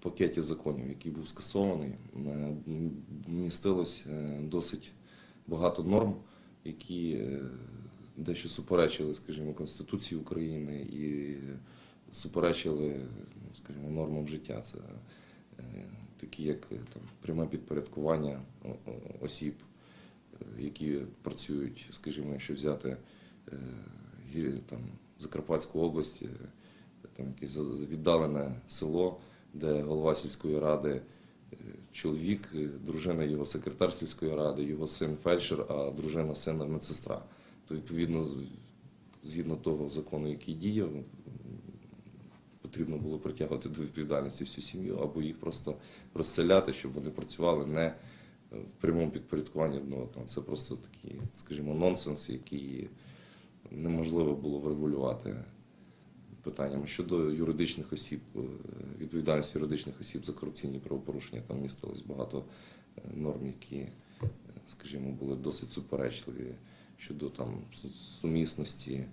Пакеті законів, який був скасований, е, містилось е, досить багато норм, які е, дещо суперечили, скажімо, Конституції України і суперечили, ну, скажімо, нормам життя. Це такі, як там пряме підпорядкування осіб, які працюють, скажімо, якщо взяти там Закарпатську область, там якесь віддалене село, де голова сільської ради е, чоловік, е, дружина його секретар сільської ради, його син фельдшер, а дружина сина медсестра. То відповідно, згідно того закону, який діяв, потрібно було притягувати до відповідальності всю сім'ю або їх просто розселяти, щоб вони працювали не е, в прямому підпорядкуванні одного. Це просто такий, скажімо, нонсенс, який неможливо було врегулювати питаннями щодо юридичних осіб, е, відповідальності юридичних осіб за корупційні правопорушення. Там містилось багато е, норм, які, е, скажімо, були досить суперечливі щодо там сумісності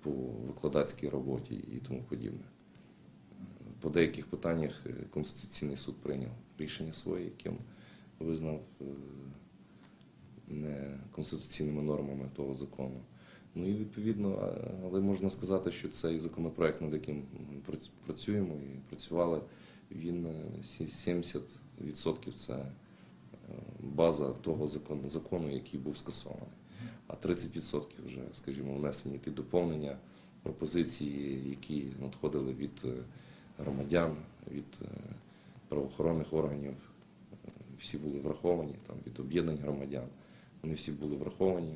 по викладацькій роботі і тому подібне. По деяких питаннях Конституційний суд прийняв рішення своє, яким визнав е, неконституційними нормами того закону. Ну і відповідно, але можна сказати, що цей законопроект, над яким ми працюємо і працювали, він е, 70% це е, база того закону, закону, який був скасований. А 30% вже, скажімо, внесені ті доповнення, пропозиції, які надходили від е, громадян, від е, правоохоронних органів, е, всі були враховані, там, від об'єднань громадян. Вони всі були враховані,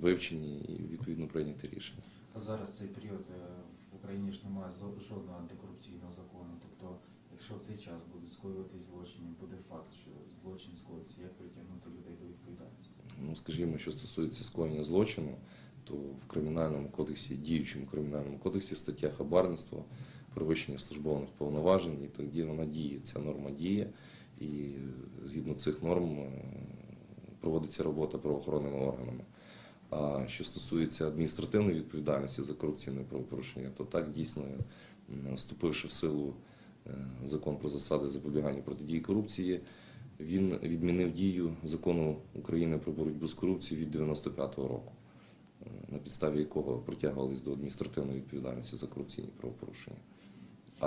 вивчені і відповідно прийняті рішення. А зараз цей період е, в Україні ж немає жодного антикорупційного закону. Тобто, якщо в цей час будуть скоюватись злочини, буде факт, що злочин скоїться, як притягнути людей до відповідальності? Ну, скажімо, що стосується скоєння злочину, то в кримінальному кодексі, діючому кримінальному кодексі стаття хабарництво, перевищення службових повноважень, і тоді вона діє. Ця норма діє, і е, згідно цих норм е, проводиться робота правоохоронними органами. А що стосується адміністративної відповідальності за корупційне правопорушення, то так дійсно, вступивши в силу е, закон про засади запобігання протидії корупції, він відмінив дію закону України про боротьбу з корупцією від 95-го року, е, на підставі якого притягувались до адміністративної відповідальності за корупційні правопорушення.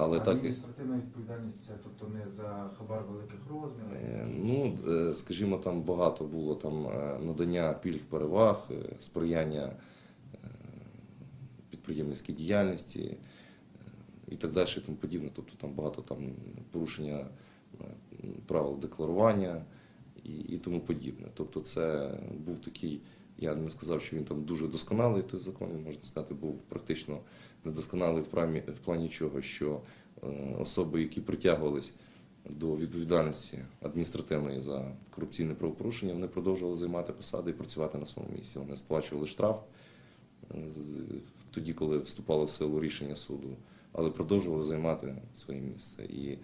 Але так Адміністративна відповідальність це тобто не за хабар великих розмірів. Е, Ну, е, скажімо, там багато було там е, надання пільг переваг, сприяння підприємницькій діяльності і так далі, і тому подібне. Тобто там багато там порушення правил декларування і, і тому подібне. Тобто це був такий, я не сказав, що він там дуже досконалий той закон, можна сказати, був практично недосконалий в плані, чого, що е, особи, які притягувались до відповідальності адміністративної за корупційне правопорушення, вони продовжували займати посади і працювати на своєму місці. Вони сплачували штраф е, тоді, коли вступало в силу рішення суду, але продовжували займати своє місце. І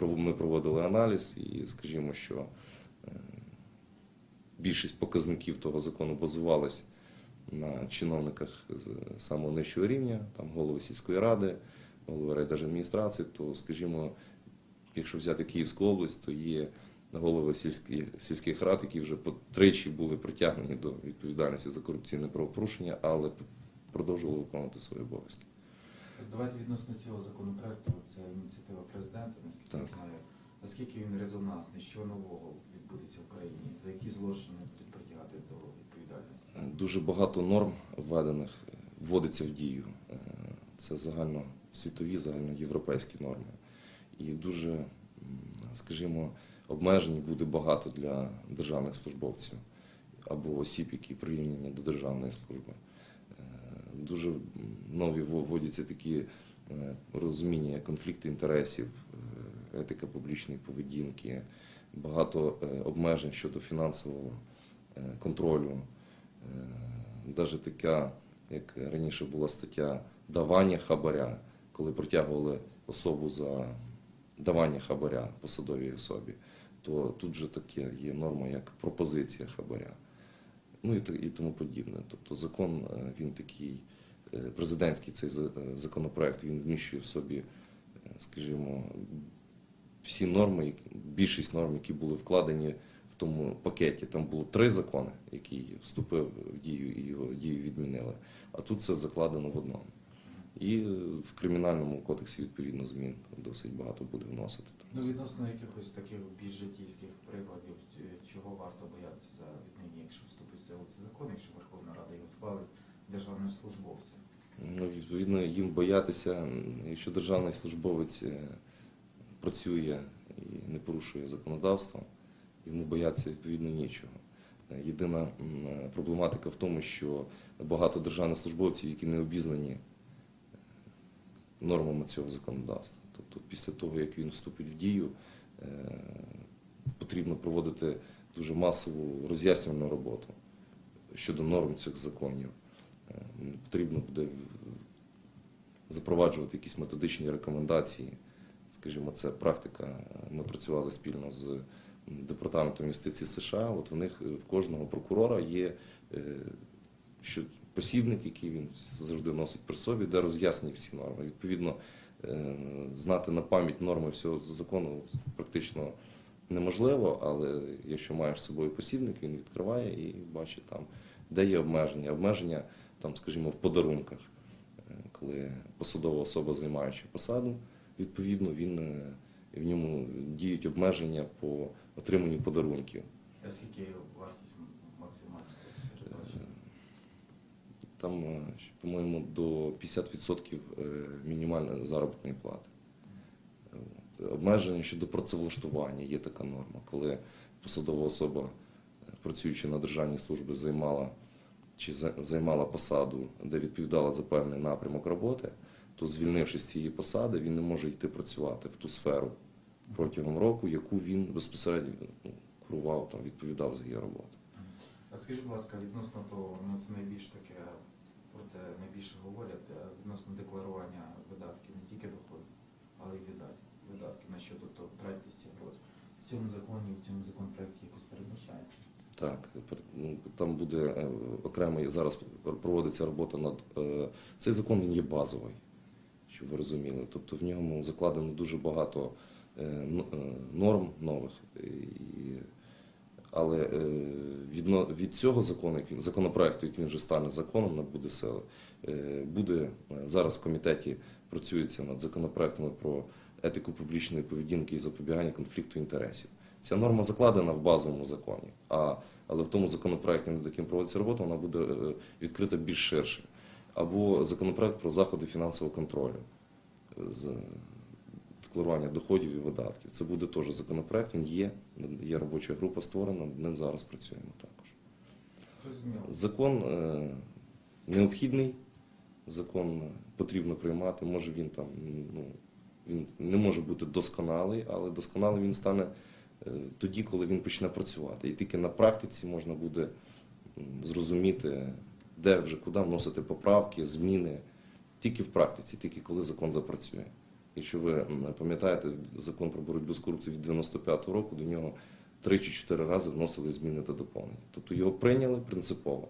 ми проводили аналіз, і скажімо, що е, більшість показників того закону базувалась на чиновниках самого нижчого рівня, там голови сільської ради, голови райдержадміністрації, то, скажімо, якщо взяти Київську область, то є голови сільських, сільських рад, які вже по тричі були притягнені до відповідальності за корупційне правопорушення, але продовжували виконувати свої обов'язки. Давайте відносно цього законопроекту, це ініціатива президента, наскільки Так. я знаю. Наскільки він резонансний, що нового відбудеться в країні, за які злочини будуть? Дуже багато норм введених е, вводиться в дію. Е, Це загальносвітові, загальноєвропейські норми. І дуже, скажімо, обмежень буде багато для державних службовців або осіб, які прирівняні до державної служби. Е, Дуже нові вводяться такі розуміння, конфлікти інтересів, етика публічної поведінки, багато обмежень щодо фінансового контролю. Навіть така, як раніше була стаття давання хабаря, коли притягували особу за давання хабаря посадовій особі, то тут же таке є норма, як пропозиція хабаря. Ну і, тому подібне. Тобто закон е, він такий, е, президентський цей е, законопроект, він вміщує в собі е, скажімо, всі норми, більшість норм, які були вкладені в тому пакеті. Там було три закони, які вступив в дію і його дію відмінили. А тут це закладено в одному. І в кримінальному кодексі відповідно змін досить багато буде вносити. Ну, відносно якихось таких більш життєвських прикладів, чого варто боятися за віднині, якщо вступить в силу цей закон, якщо Верховна Рада його схвалить державним службовцям. Ну, відповідно, їм боятися, якщо державний службовець е, працює і не порушує законодавство, йому боятися відповідно нічого. Е, Єдина е, проблематика в тому, що багато державних службовців, які не обізнані е, нормами цього законодавства. Тобто після того, як він вступить в дію, потрібно проводити дуже масову роз'яснювальну роботу щодо норм цих законів. Потрібно буде запроваджувати якісь методичні рекомендації. Скажімо, це практика. Ми працювали спільно з департаментом юстиції США. От в них е, в кожного прокурора є е, що посібник, який він завжди носить при собі, де роз'яснені всі норми. Відповідно, е, знати на пам'ять норми всього закону практично неможливо, але якщо маєш з собою посібник, він відкриває і бачить там, де є обмеження. Обмеження, там, скажімо, в подарунках, коли посадова особа займаючи посаду, відповідно, він в ньому діють обмеження по отриманню подарунків. А скільки вартість максимальна передбачена? Там, е, по-моєму, до 50% е, мінімальної заробітної плати. Обмеження щодо працевлаштування є така норма, коли посадова особа, е, працюючи на державній службі, займала чи займала посаду, де відповідала за певний напрямок роботи, то звільнившись з цієї посади, він не може йти працювати в ту сферу протягом року, яку він безпосередньо ну, курував, там, відповідав за її роботу. А скажіть, будь ласка, відносно того, ну це найбільш таке, про те найбільше говорять, е, відносно декларування видатків, не тільки доходів, але й видатків, видатків на що тобто гроші. В цьому законі, в цьому законопроекті якось передбачається. Так, ну, там буде е, окремий зараз проводиться робота над е, цей закон. Він є базовий, щоб ви розуміли. Тобто в ньому закладено дуже багато норм нових. Але е, від цього закону, законопроекту, як він вже стане законом, набуде сили, е, буде е, зараз в комітеті працюється над законопроектами про етику публічної поведінки і запобігання конфлікту інтересів. Ця норма закладена в базовому законі, а, але в тому законопроекті, над яким проводиться робота, вона буде е, відкрита більш ширше. Або законопроект про заходи фінансового контролю е, декларування доходів і видатків. Це буде теж законопроект, він є, є робоча група створена, над ним зараз працюємо також. Закон е, необхідний, закон потрібно приймати. Може він там ну, він не може бути досконалий, але досконалий він стане е, тоді, коли він почне працювати. І тільки на практиці можна буде зрозуміти, де вже куди вносити поправки, зміни. Тільки в практиці, тільки коли закон запрацює. Якщо ви пам'ятаєте, закон про боротьбу з корупцією від 95-го року, до нього три чи чотири рази вносили зміни та доповнення. Тобто його прийняли принципово.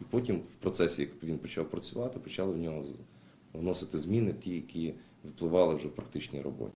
І потім в процесі, як він почав працювати, почали в нього вносити зміни, ті, які впливали вже в практичній роботі.